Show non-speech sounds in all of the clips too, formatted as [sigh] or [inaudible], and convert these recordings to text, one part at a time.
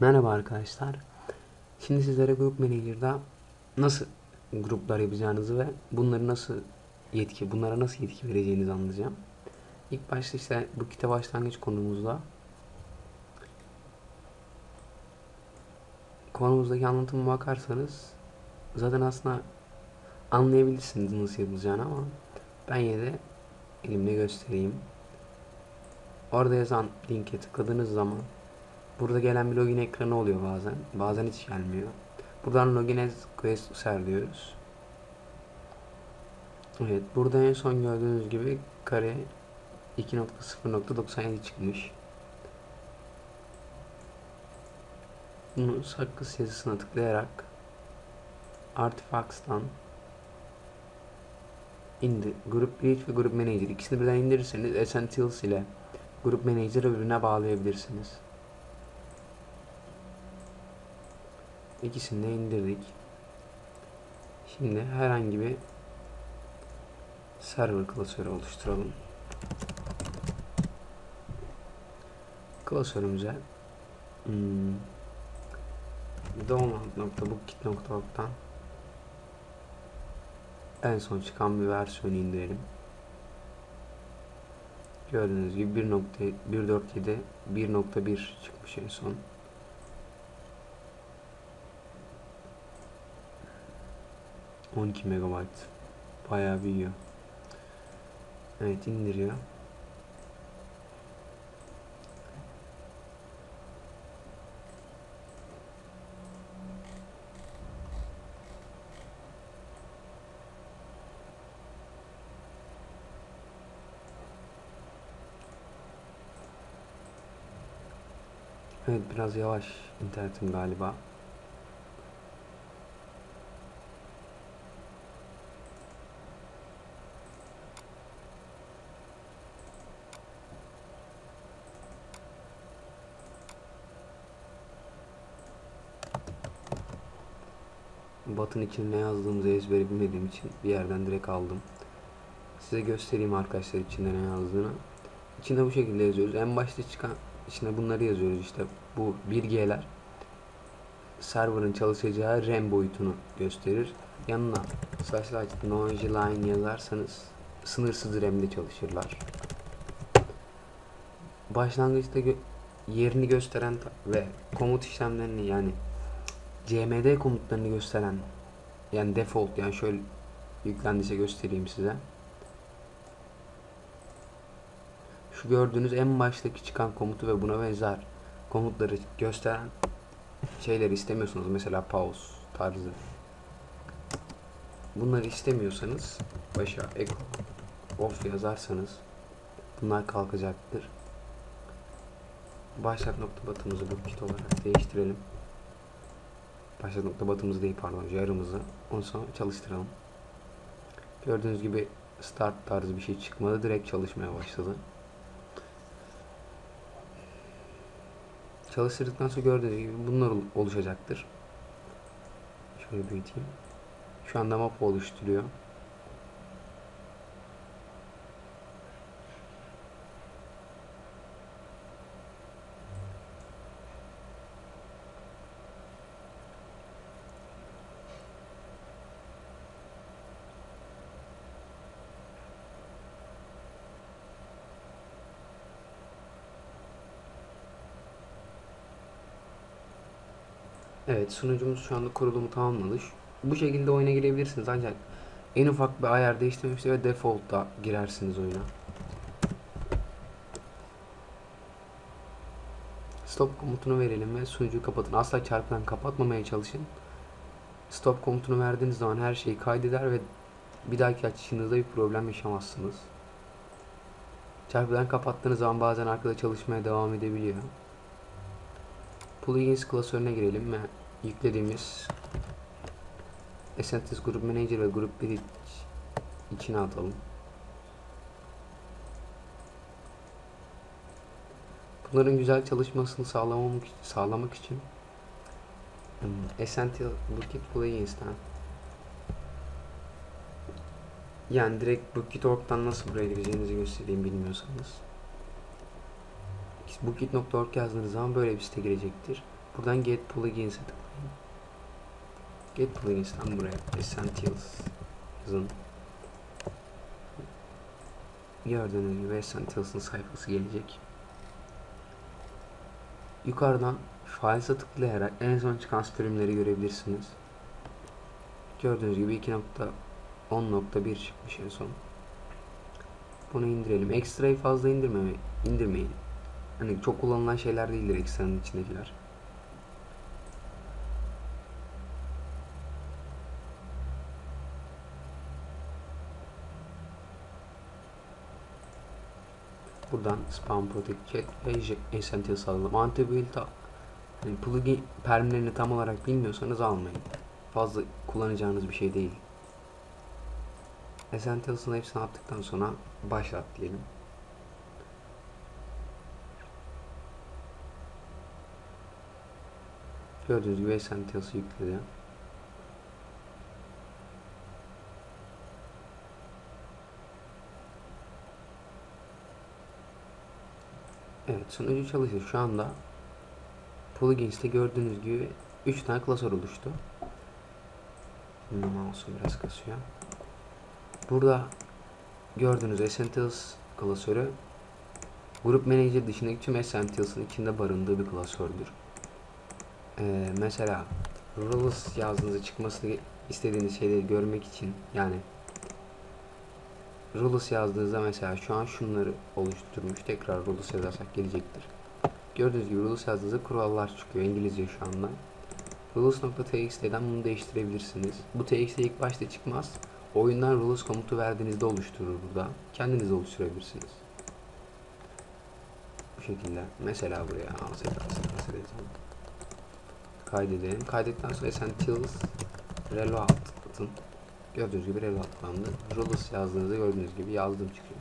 Merhaba arkadaşlar. Şimdi sizlere Grup Manager'da nasıl gruplar yapacağınızı ve bunları nasıl yetki, bunlara nasıl yetki vereceğinizi anlatacağım. İlk başta işte bu kitap başlangıç konumuzda konumuzdaki anlatıma bakarsanız zaten aslında anlayabilirsiniz nasıl yapılacağını ama ben yine de elimle göstereyim. Orada yazan linke tıkladığınız zaman Burada gelen bir login ekranı oluyor bazen. Bazen hiç gelmiyor. Buradan login as quest ser diyoruz. Evet burada en son gördüğünüz gibi kare 2.0.97 çıkmış. Bunu sakız yazısına tıklayarak Artifacts'tan indir. Grup Bridge ve Grup Manager ikisini birden indirirseniz Essentials ile Grup Manager'ı birbirine bağlayabilirsiniz. İkisini de indirdik. Şimdi herhangi bir server klasörü oluşturalım. Klasörümüze hmm, download.bookkit.org'dan en son çıkan bir versiyonu indirelim. Gördüğünüz gibi 1.147 1.1 çıkmış en son. 12 megabayt. Bayağı büyüyor. Evet indiriyor. Evet biraz yavaş internetim galiba. Batın için ne yazdığımızı ezbere bilmediğim için bir yerden direkt aldım. Size göstereyim arkadaşlar içinde ne yazdığını. İçinde bu şekilde yazıyoruz. En başta çıkan içinde bunları yazıyoruz işte. Bu 1G'ler server'ın çalışacağı RAM boyutunu gösterir. Yanına slash noisy line yazarsanız sınırsız RAM'de çalışırlar. Başlangıçta gö yerini gösteren ve komut işlemlerini yani CMD komutlarını gösteren yani default yani şöyle yüklendiyse göstereyim size. Şu gördüğünüz en baştaki çıkan komutu ve buna benzer komutları gösteren şeyleri istemiyorsunuz. Mesela pause tarzı. Bunları istemiyorsanız başa echo off yazarsanız bunlar kalkacaktır. Başlat nokta batımızı bu kit olarak değiştirelim. Başlat nokta batımızı değil pardon yarımızı. Onu sonra çalıştıralım. Gördüğünüz gibi start tarzı bir şey çıkmadı. Direkt çalışmaya başladı. Çalıştırdıktan sonra gördüğünüz gibi bunlar oluşacaktır. Şöyle büyüteyim. Şu anda map oluşturuyor. Evet sunucumuz şu anda kurulumu tamamladı. Bu şekilde oyuna girebilirsiniz ancak en ufak bir ayar değiştirmişse ve default'ta girersiniz oyuna. Stop komutunu verelim ve sunucuyu kapatın. Asla çarpıdan kapatmamaya çalışın. Stop komutunu verdiğiniz zaman her şeyi kaydeder ve bir dahaki açışınızda bir problem yaşamazsınız. Çarpıdan kapattığınız zaman bazen arkada çalışmaya devam edebiliyor plugins klasörüne girelim ve yüklediğimiz Essentials Group Manager ve Group Bridge içine atalım. Bunların güzel çalışmasını sağlamak, sağlamak için hmm, Essential Bookit Plugins'ten yani direkt Bookit.org'dan nasıl buraya gireceğinizi göstereyim bilmiyorsanız bookit.org yazdığınız zaman böyle bir site gelecektir. Buradan get plugins'e tıklayın. Get plugins'ten buraya essentials yazın. Gördüğünüz gibi essentials'ın sayfası gelecek. Yukarıdan Files'a tıklayarak en son çıkan sürümleri görebilirsiniz. Gördüğünüz gibi 2.10.1 çıkmış en son. Bunu indirelim. Ekstrayı fazla indirmeme, indirmeyin. Hani çok kullanılan şeyler değildir ekstranın içindekiler. Buradan spam protect chat ve essentials alalım. Antibuild yani plugin permlerini tam olarak bilmiyorsanız almayın. Fazla kullanacağınız bir şey değil. Essentials'ın hepsini attıktan sonra başlat diyelim. Gördüğünüz gibi Essentials'ı yükledi. Evet sonucu çalışıyor. Şu anda Plugins'te gördüğünüz gibi 3 tane klasör oluştu. Şimdi mouse'u biraz kasıyor. Burada gördüğünüz Essentials klasörü Grup Manager dışındaki tüm Essentials'ın içinde barındığı bir klasördür. Ee, mesela Rules yazdığınızda çıkmasını istediğiniz şeyleri görmek için yani Rules yazdığınızda mesela şu an şunları oluşturmuş. Tekrar Rules yazarsak gelecektir. Gördüğünüz gibi Rules yazdığınızda kurallar çıkıyor. İngilizce şu anda. Rules.txt'den bunu değiştirebilirsiniz. Bu txt ilk başta çıkmaz. Oyundan Rules komutu verdiğinizde oluşturur burada. Kendiniz oluşturabilirsiniz. Bu şekilde. Mesela buraya kaydedelim. Kaydetten sonra Essentials Reload atın. Gördüğünüz gibi reloadlandı. Rules yazdığınızda gördüğünüz gibi yazdım çıkıyor.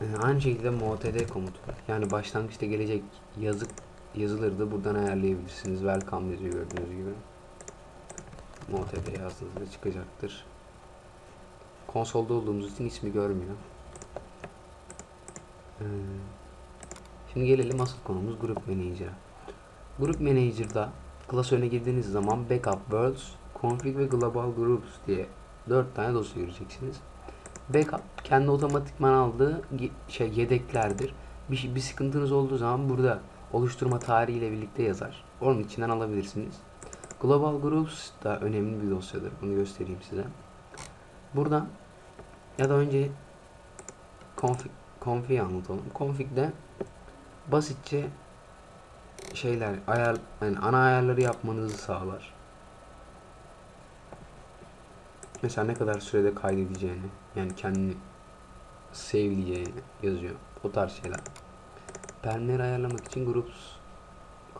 Yani aynı şekilde motd komutu var. Yani başlangıçta gelecek yazık yazıları da buradan ayarlayabilirsiniz. Welcome yazıyor gördüğünüz gibi. motd yazdığınızda çıkacaktır. Konsolda olduğumuz için ismi görmüyor. Ee, şimdi gelelim asıl konumuz Group Manager'a. Group Manager'da klasörüne girdiğiniz zaman Backup Worlds, Config ve Global Groups diye 4 tane dosya göreceksiniz. Backup kendi otomatikman aldığı şey yedeklerdir. Bir, bir sıkıntınız olduğu zaman burada oluşturma tarihiyle birlikte yazar. Onun içinden alabilirsiniz. Global Groups da önemli bir dosyadır. Bunu göstereyim size. Buradan ya da önce config, config anlatalım. Config'de basitçe şeyler ayar yani ana ayarları yapmanızı sağlar. Mesela ne kadar sürede kaydedeceğini yani kendini save'leyeceğini yazıyor. O tarz şeyler. Permleri ayarlamak için groups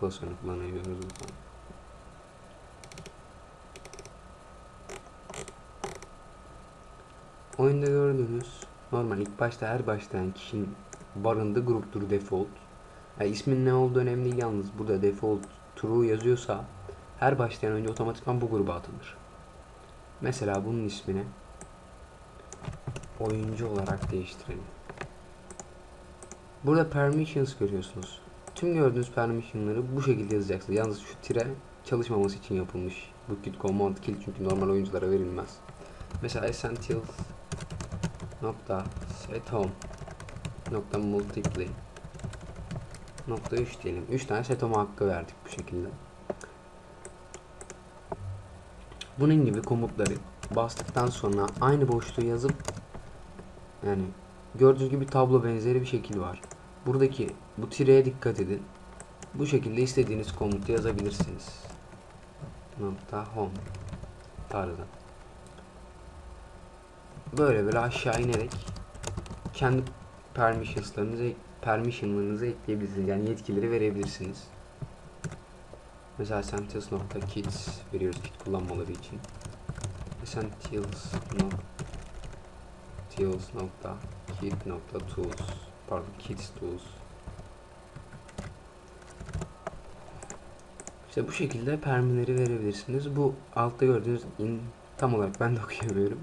klasörünü kullanıyoruz. Oyunda gördüğünüz normal ilk başta her başlayan kişinin barındığı gruptur default. Yani ismin ne olduğu önemli değil yalnız burada default true yazıyorsa her başlayan önce otomatikman bu gruba atılır. Mesela bunun ismini oyuncu olarak değiştirelim. Burada permissions görüyorsunuz. Tüm gördüğünüz permissionları bu şekilde yazacaksınız. Yalnız şu tire çalışmaması için yapılmış. Bu git command kill çünkü normal oyunculara verilmez. Mesela essential nokta set home nokta multiply nokta 3 diyelim. 3 tane set home hakkı verdik bu şekilde. Bunun gibi komutları bastıktan sonra aynı boşluğu yazıp yani gördüğünüz gibi tablo benzeri bir şekil var. Buradaki bu tireye dikkat edin. Bu şekilde istediğiniz komutu yazabilirsiniz. Nokta home tarzı. Böyle böyle aşağı inerek kendi permissions'larınızı permission'larınızı ekleyebilirsiniz. Yani yetkileri verebilirsiniz. Mesela essentials.kids veriyoruz kit kullanmaları için. essentials.kit.tools pardon kids tools İşte bu şekilde permileri verebilirsiniz. Bu altta gördüğünüz in tam olarak ben de [laughs] okuyamıyorum.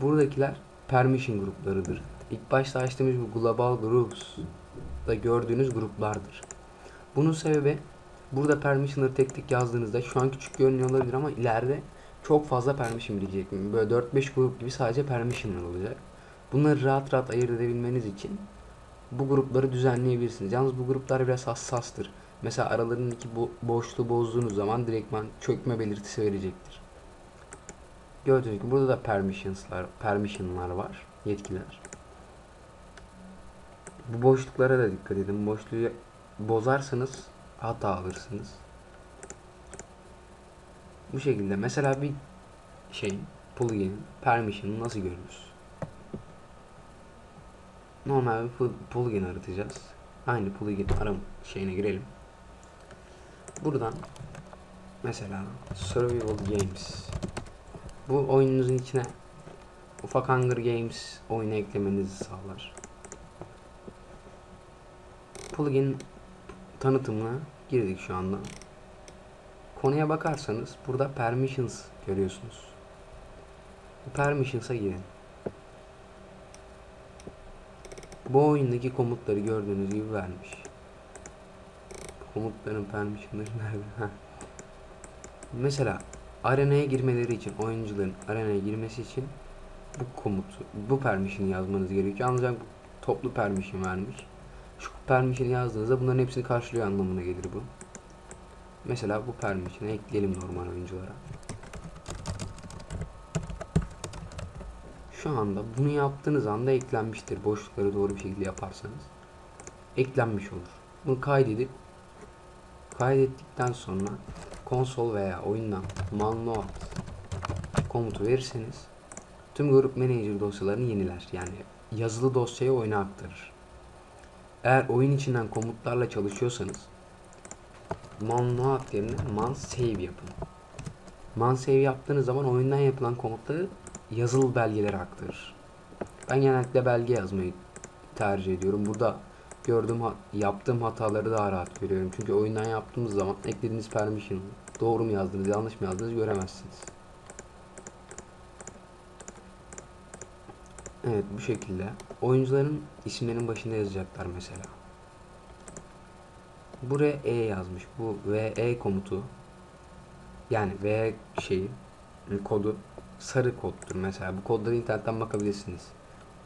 Buradakiler permission gruplarıdır. İlk başta açtığımız bu global groups da gördüğünüz gruplardır. Bunun sebebi burada permission'ları tek tek yazdığınızda şu an küçük görünüyor olabilir ama ileride çok fazla permission bilecek. Böyle 4-5 grup gibi sadece permission'lar olacak. Bunları rahat rahat ayırt edebilmeniz için bu grupları düzenleyebilirsiniz. Yalnız bu gruplar biraz hassastır. Mesela aralarındaki bu boşluğu bozduğunuz zaman direktman çökme belirtisi verecektir. Gördüğünüz gibi burada da permissions'lar, permission'lar var, yetkiler. Bu boşluklara da dikkat edin. Boşluğu bozarsanız hata alırsınız. Bu şekilde mesela bir şey plugin permission'ı nasıl görürüz? Normal bir plugin aratacağız. Aynı plugin aram şeyine girelim. Buradan mesela Survival Games bu oyununuzun içine ufak Hunger Games oyunu eklemenizi sağlar. Plugin tanıtımına girdik şu anda. Konuya bakarsanız burada permissions görüyorsunuz. Bu permissions'a girin. Bu oyundaki komutları gördüğünüz gibi vermiş. Komutların permissionları [laughs] nerede? Mesela arenaya girmeleri için oyuncuların arenaya girmesi için bu komutu, bu permission yazmanız gerekiyor. Ancak toplu permission vermiş. Şu permission yazdığınızda bunların hepsini karşılıyor anlamına gelir bu. Mesela bu permission'ı ekleyelim normal oyunculara. Şu anda bunu yaptığınız anda eklenmiştir. Boşlukları doğru bir şekilde yaparsanız. Eklenmiş olur. Bunu kaydedip kaydettikten sonra konsol veya oyundan manload komutu verirseniz tüm grup manager dosyalarını yeniler. Yani yazılı dosyayı oyuna aktarır. Eğer oyun içinden komutlarla çalışıyorsanız manload yerine man save yapın. Man save yaptığınız zaman oyundan yapılan komutları yazılı belgelere aktarır. Ben genellikle belge yazmayı tercih ediyorum. Burada gördüğüm yaptığım hataları daha rahat görüyorum. Çünkü oyundan yaptığımız zaman eklediğiniz permission doğru mu yazdınız, yanlış mı yazdınız göremezsiniz. Evet bu şekilde. Oyuncuların isimlerinin başında yazacaklar mesela. Buraya E yazmış. Bu VE komutu yani V şeyi kodu sarı koddur mesela. Bu kodları internetten bakabilirsiniz.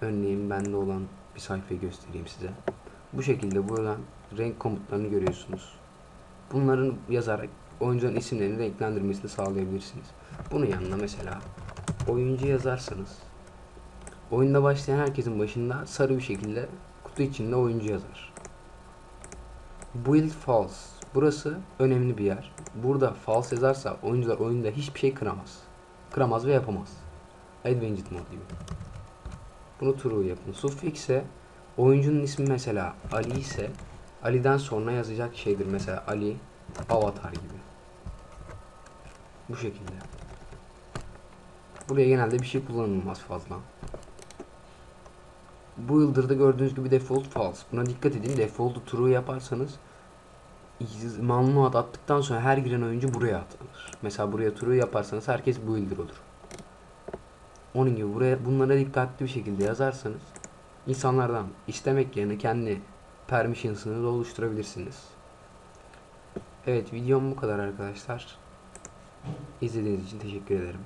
Örneğin bende olan bir sayfayı göstereyim size. Bu şekilde buradan renk komutlarını görüyorsunuz. Bunların yazarak oyuncuların isimlerini renklendirmesini sağlayabilirsiniz. Bunun yanına mesela oyuncu yazarsanız oyunda başlayan herkesin başında sarı bir şekilde kutu içinde oyuncu yazar. Build false. Burası önemli bir yer. Burada false yazarsa oyuncular oyunda hiçbir şey kıramaz. Kıramaz ve yapamaz. Advanced mod gibi. Bunu true yapın. Suffix ise oyuncunun ismi mesela Ali ise Ali'den sonra yazacak şeydir. Mesela Ali avatar gibi. Bu şekilde. Buraya genelde bir şey kullanılmaz fazla. Bu yıldırda gördüğünüz gibi default false. Buna dikkat edin. Default'u true yaparsanız manlu ad attıktan sonra her giren oyuncu buraya atılır. Mesela buraya true yaparsanız herkes bu yıldır olur. Onun gibi buraya bunlara dikkatli bir şekilde yazarsanız insanlardan istemek yerine kendi permissions'ını oluşturabilirsiniz. Evet videom bu kadar arkadaşlar. İzlediğiniz için teşekkür ederim.